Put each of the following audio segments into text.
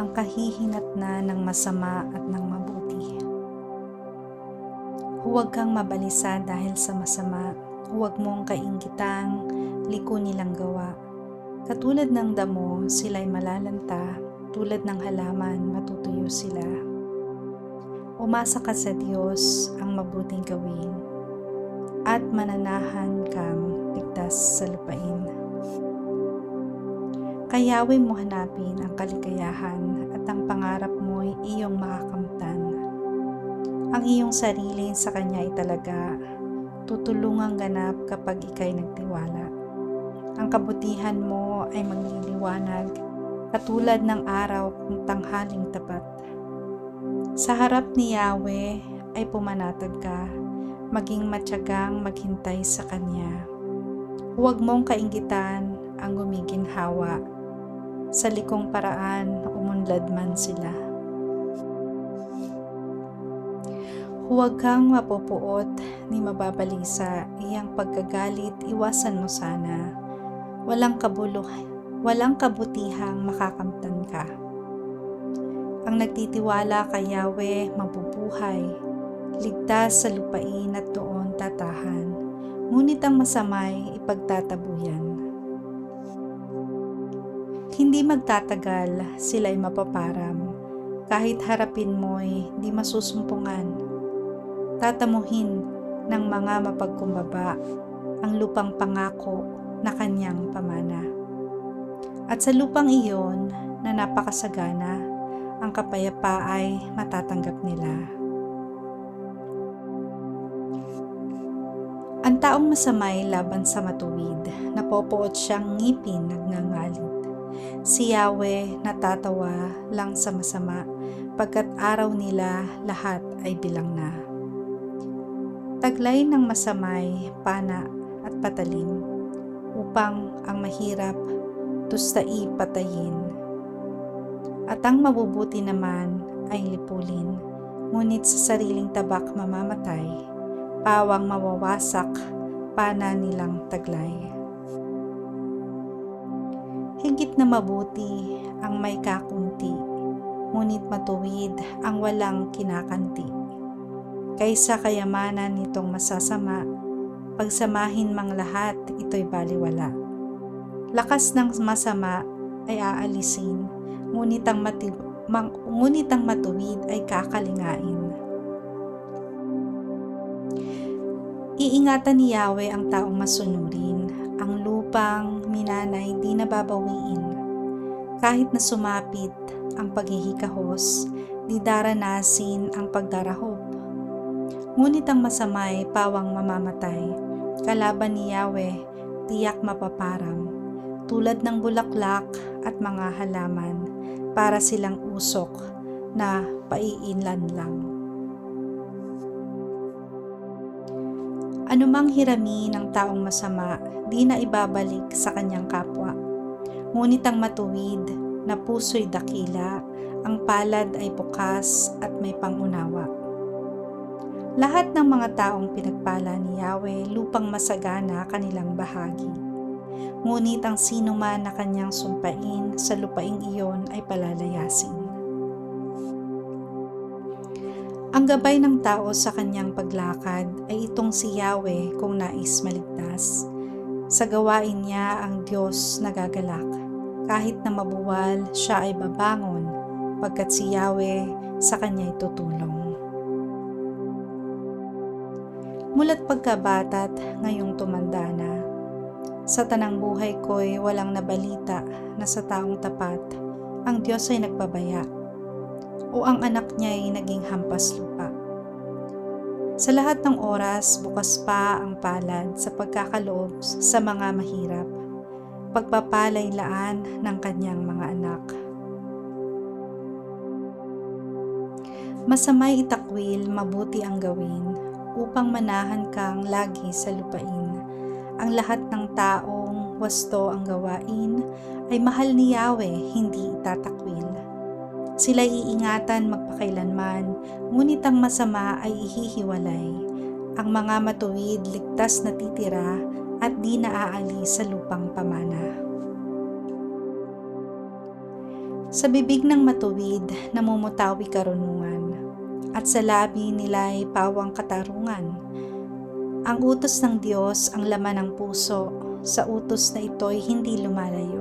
ang kahihinatna ng masama at ng mabuti. Huwag kang mabalisa dahil sa masama. Huwag mong kaingitang liko nilang gawa. Katulad ng damo, sila'y malalanta. Tulad ng halaman, matutuyo sila. Umasa ka sa Diyos ang mabuting gawin at mananahan kang ligtas sa lupain. Kayawin mo hanapin ang kaligayahan at ang pangarap mo'y iyong makakamtan. Ang iyong sarili sa Kanya ay talaga tutulungang ganap kapag ikay nagtiwala. Ang kabutihan mo ay magliliwanag katulad ng araw kung tanghaling tapat. Sa harap ni Yahweh ay pumanatag ka, maging matyagang maghintay sa Kanya. Huwag mong kaingitan ang gumiginhawa sa likong paraan umunlad man sila. Huwag kang mapupuot ni mababalisa iyang pagkagalit, iwasan mo sana. Walang kabuluh, walang kabutihang makakamtan ka. Ang nagtitiwala kay Yahweh mabubuhay, ligtas sa lupain at doon tatahan. Ngunit ang masamay ipagtatabuyan. Hindi magtatagal, sila'y mapaparam. Kahit harapin mo'y di masusumpungan. Tatamuhin ng mga mapagkumbaba ang lupang pangako na kanyang pamana. At sa lupang iyon na napakasagana, ang kapayapa ay matatanggap nila. Ang taong masamay laban sa matuwid, napopoot siyang ngipin nagngangalit. Si Yahweh natatawa lang sa masama, pagkat araw nila lahat ay bilang na. Taglay ng masamay, pana at patalim, upang ang mahirap tustai patayin. At ang mabubuti naman ay lipulin, ngunit sa sariling tabak mamamatay, pawang mawawasak, pana nilang taglay. Higit na mabuti ang may kakunti, ngunit matuwid ang walang kinakanti. Kaysa kayamanan nitong masasama, pagsamahin mang lahat ito'y baliwala. Lakas ng masama ay aalisin, ngunit ang, mati- mang- ngunit ang matuwid ay kakalingain. Iingatan ni Yahweh ang taong masunurin, ang lupang minanay di nababawiin. Kahit na sumapit ang paghihikahos, di daranasin ang pagdarahop. Ngunit ang masamay pawang mamamatay, kalaban ni Yahweh, tiyak mapaparam, tulad ng bulaklak at mga halaman, para silang usok na paiinlan lang. Anumang hirami ng taong masama, di na ibabalik sa kanyang kapwa. Ngunit ang matuwid na puso'y dakila, ang palad ay bukas at may pangunawa. Lahat ng mga taong pinagpala ni Yahweh lupang masagana kanilang bahagi. Ngunit ang sino man na kanyang sumpain sa lupaing iyon ay palalayasin. Ang gabay ng tao sa kanyang paglakad ay itong si Yahweh kung nais maligtas. Sa gawain niya ang Diyos nagagalak. Kahit na mabuwal, siya ay babangon, pagkat si Yahweh sa kanya'y tutulong. Mulat pagkabatat ngayong tumanda na. Sa tanang buhay ko'y walang nabalita na sa taong tapat, ang Diyos ay nagpabaya o ang anak niya ay naging hampas lupa. Sa lahat ng oras, bukas pa ang palad sa pagkakaloob sa mga mahirap, pagpapalaylaan ng kanyang mga anak. Masamay itakwil, mabuti ang gawin, upang manahan kang lagi sa lupain. Ang lahat ng taong wasto ang gawain ay mahal ni Yahweh, hindi itatakwil. Sila iingatan magpakailanman, ngunit ang masama ay ihihiwalay. Ang mga matuwid ligtas na titira at di naaalis sa lupang pamana. Sa bibig ng matuwid, namumutawi karunungan, at sa labi nila'y pawang katarungan. Ang utos ng Diyos ang laman ng puso, sa utos na ito'y hindi lumalayo.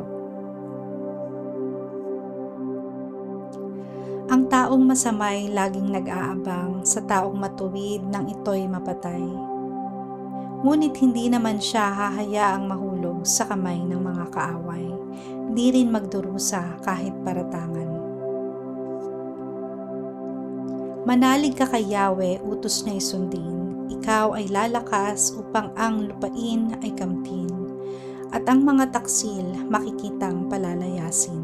Ang taong masamay laging nag-aabang sa taong matuwid nang ito'y mapatay. Ngunit hindi naman siya hahayaang mahulog sa kamay ng mga kaaway, di rin magdurusa kahit paratangan. Manalig ka kay Yahweh, utos niya'y sundin. Ikaw ay lalakas upang ang lupain ay kamtin, at ang mga taksil makikitang palalayasin.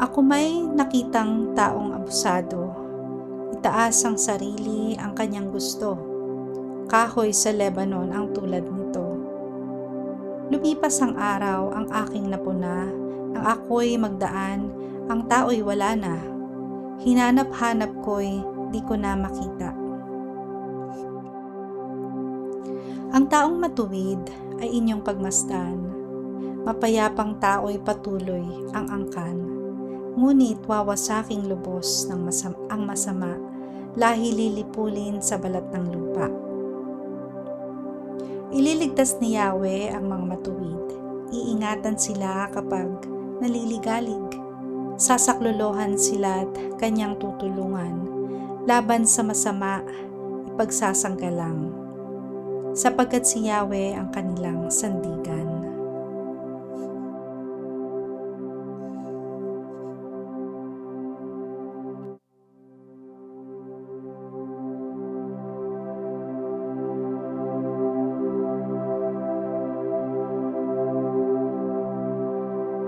Ako may nakitang taong abusado. Itaas ang sarili ang kanyang gusto. Kahoy sa Lebanon ang tulad nito. Lumipas ang araw ang aking napuna, nang ako'y magdaan, ang tao'y wala na. Hinanap-hanap ko'y di ko na makita. Ang taong matuwid ay inyong pagmasdan. Mapayapang tao'y patuloy ang angkan ngunit wawasaking lubos ng masam ang masama, lahi lilipulin sa balat ng lupa. Ililigtas ni Yahweh ang mga matuwid. Iingatan sila kapag naliligalig. Sasaklolohan sila at kanyang tutulungan. Laban sa masama, ipagsasanggalang. Sapagkat si Yahweh ang kanilang sandigan.